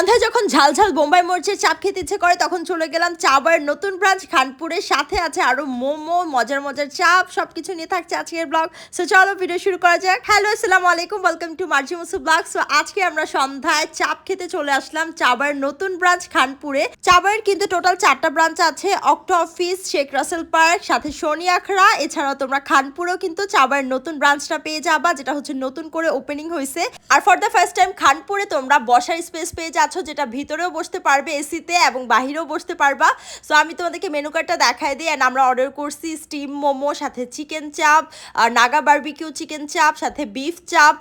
সন্ধ্যায় যখন ঝাল ঝাল বোম্বাই মরিচের চাপ খেতে ইচ্ছে করে, তখন চলে গেলাম চাবার নতুন ব্রাঞ্চ খানপুরের সাথে আছে আরও মোমো, মজার মজার চাপ, সবকিছু নিয়ে থাকছে আজকের ব্লগ। সো চলো ভিডিও শুরু করা যাক। হ্যালো আসসালামু আলাইকুম welcome to Marzi Musu blog so আজকে আমরা সন্ধ্যায় চাপ খেতে চলে আসলাম চাবার নতুন ব্রাঞ্চ খানপুরে। চাবারের কিন্তু টোটাল চারটা ব্রাঞ্চ আছে অক্টো অফিস শেখ রাসেল পার্ক সাথে শনি আখড়া এছাড়াও তোমরা খানপুরেও কিন্তু চাবার নতুন ব্রাঞ্চটা পেয়ে যাবা, যেটা হচ্ছে নতুন করে ওপেনিং হয়েছে আর ফর দ্য ফার্স্ট টাইম খানপুরে তোমরা বসার স্পেস পেয়ে যাচ্ছ। যেটা ভিতরেও বসতে পারবে এসিতে এবং বাহিরেও বসতে পারবা। সো আমি তোমাদেরকে মেনু কার্ডটা দেখাই দিই অ্যান্ড আমরা অর্ডার করছি স্টিম মোমো, সাথে চিকেন চাপ আর নাগা বারবিকিউ চিকেন চাপ সাথে বিফ চাপ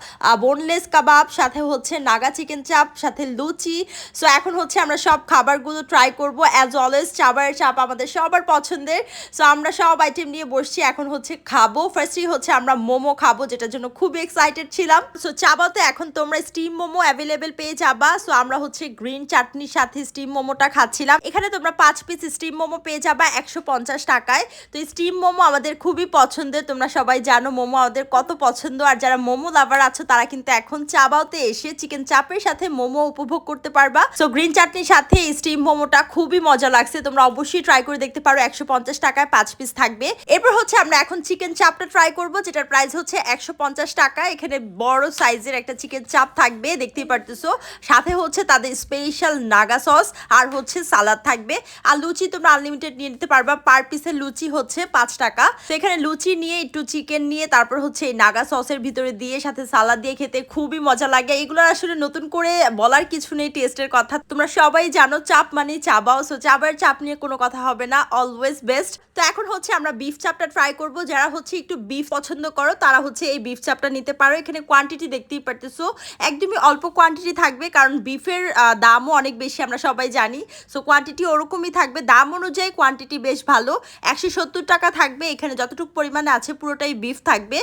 বোনলেস কাবাব সাথে হচ্ছে নাগা চিকেন চাপ সাথে লুচি। সো এখন হচ্ছে আমরা সব খাবারগুলো ট্রাই করব। অ্যাজ অলওয়েজ চাবারের চাপ আমাদের সবার পছন্দের। সো আমরা সব আইটেম নিয়ে বসছি, এখন হচ্ছে খাব। ফার্স্টই হচ্ছে আমরা মোমো খাব, যেটার জন্য খুব এক্সাইটেড ছিলাম। সো চাবাতে এখন তোমরা স্টিম মোমো অ্যাভেলেবেল পেয়ে যাবা। সো আমরা হচ্ছে গ্রিন চাটনির সাথে স্টিম মোমোটা খাচ্ছিলাম। এখানে তোমরা পাঁচ পিস স্টিম মোমো পেয়ে যাবা একশো পঞ্চাশ টাকায়। তো স্টিম মোমো আমাদের খুবই পছন্দের, তোমরা সবাই জানো মোমো আমাদের কত পছন্দ। আর যারা মোমো লাভার আছো, তারা কিন্তু এখন চাবাওতে এসে চিকেন চাপের সাথে মোমো উপভোগ করতে পারবা। সো গ্রিন চাটনির সাথে স্টিম মোমোটা খুবই মজা লাগছে। তোমরা অবশ্যই ট্রাই করে দেখতে পারো, একশো পঞ্চাশ টাকায় পাঁচ পিস থাকবে। এরপর হচ্ছে আমরা এখন চিকেন চাপটা ট্রাই করব, যেটার প্রাইস হচ্ছে একশো পঞ্চাশ টাকা। এখানে বড় সাইজের একটা চিকেন চাপ থাকবে, দেখতেই পারতেছো। সাথে হচ্ছে তাদের স্পেশাল নাগা সস আর হচ্ছে সালাদ থাকবে। আর লুচি তোমরা আনলিমিটেড নিয়ে নিতে পারবা। পার পিসের লুচি হচ্ছে পাঁচ টাকা। তো এখানে লুচি নিয়ে, একটু চিকেন নিয়ে, তারপর হচ্ছে এই নাগা সসের ভিতরে দিয়ে, সাথে সালাদ দিয়ে খেতে খুবই মজা লাগে। এগুলো আসলে নতুন করে বলার কিছু নেই টেস্টের কথা। তোমরা সবাই জানো চাপ মানে চাবাও সো চাবার চাপ নিয়ে কোনো কথা হবে না। অলওয়েজ বেস্ট তো এখন হচ্ছে আমরা বিফ চাপটা ট্রাই করব। যারা হচ্ছে একটু বিফ পছন্দ করো, তারা হচ্ছে এই বিফ চাপটা নিতে পারো। এখানে কোয়ান্টিটি দেখতেই পারতেছো। একদমই অল্প কোয়ান্টিটি থাকবে, কারণ বিফের দামও অনেক বেশি, আমরা সবাই জানি। সো কোয়ান্টিটি ওরকমই থাকবে। দাম অনুযায়ী কোয়ান্টিটি বেশ ভালো। একশো সত্তর টাকা থাকবে। এখানে যতটুকু পরিমাণে আছে, পুরোটাই বিফ থাকবে।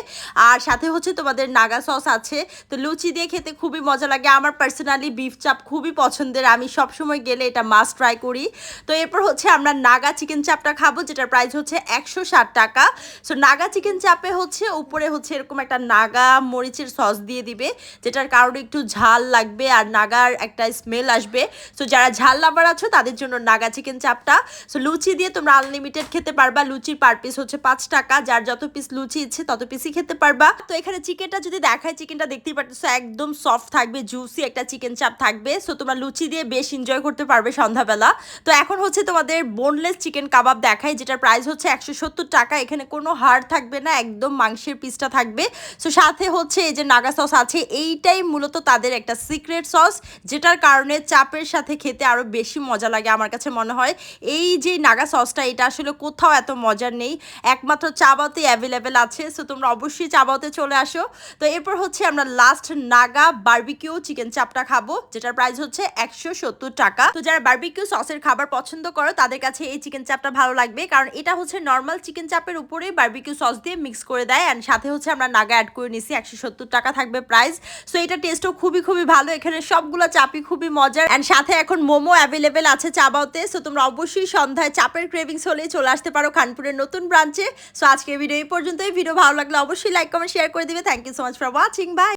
আর সাথে হচ্ছে তোমাদের নাগা সস আছে। তো লুচি দিয়ে খেতে খুবই মজা লাগে। আমার পার্সোনালি বিফ চাপ খুবই পছন্দের। আমি সবসময় গেলে এটা মাস্ট ট্রাই করি। তো এরপর হচ্ছে আমরা নাগা চিকেন চাপটা খাব, যেটার প্রাইস হচ্ছে একশো ষাট টাকা। সো নাগা চিকেন চাপে হচ্ছে উপরে হচ্ছে এরকম একটা নাগা মরিচের সস দিয়ে দিবে, যেটার কারণে একটু ঝাল লাগবে। আর নাগার একটা স্মেল আসবে। সো যারা ঝাল লাভার আছো, তাদের জন্য নাগা চিকেন চাপটা। সো লুচি দিয়ে তোমরা আনলিমিটেড খেতে পারবা। লুচির পার পিস হচ্ছে পাঁচ টাকা। যার যত পিস লুচি ইচ্ছে, তত পিসই খেতে পারবা। তো এখানে চিকেনটা যদি দেখায় চিকেনটা দেখতেই পারতেছো, একদম সফট থাকবে জুসি একটা চিকেন চাপ থাকবে। সো তোমরা লুচি দিয়ে বেশ এনজয় করতে পারবে সন্ধ্যাবেলা। তো এখন হচ্ছে তোমাদের বোনলেস চিকেন কাবাব দেখায় যেটার প্রাইস হচ্ছে একশো সত্তর টাকা। এখানে কোনো হাড় থাকবে না, একদম মাংসের পিসটা থাকবে। সো সাথে হচ্ছে এই যে নাগা সস আছে, এইটাই মূলত তাদের একটা সিক্রেট সস যেটার কারণে চাপের সাথে খেতে আরও বেশি মজা লাগে আমার কাছে মনে হয়। এই যে নাগা সসটা, এটা আসলে কোথাও এত মজার নেই। একমাত্র চাবাতে অ্যাভেলেবেল আছে সো তোমরা অবশ্যই চাবাতে চলে আসো। তো এরপর হচ্ছে আমরা লাস্ট নাগা বার্বিকিউ চিকেন চাপটা খাব, যেটার প্রাইস হচ্ছে একশো সত্তর টাকা। তো যারা বার্বিকিউ সসের খাবার পছন্দ করো, তাদের কাছে এই চিকেন চাপটা ভালো লাগবে, কারণ এটা হচ্ছে নর্মাল চিকেন চাপের উপরে বার্বিকিউ সস দিয়ে মিক্স করে দেয় অ্যান্ড সাথে হচ্ছে আমরা নাগা অ্যাড করে নিছি, একশো সত্তর টাকা থাকবে প্রাইস সো এটা টেস্টও খুবই খুবই ভালো, এখানে সবগুলো চাপই খুবই মজার। এন্ড সাথে এখন মোমো অ্যাভেলেবেল আছে চাবাওতে। সো তোমরা অবশ্যই সন্ধ্যায় চাপের ক্রেভিংস হলে চলে আসতে পারো খানপুরের নতুন ব্রাঞ্চে সো আজকে ভিডিও এই পর্যন্তই। ভিডিও ভালো লাগলে অবশ্যই লাইক কমেন্ট শেয়ার করে দিবে। Thank you so much for watching bye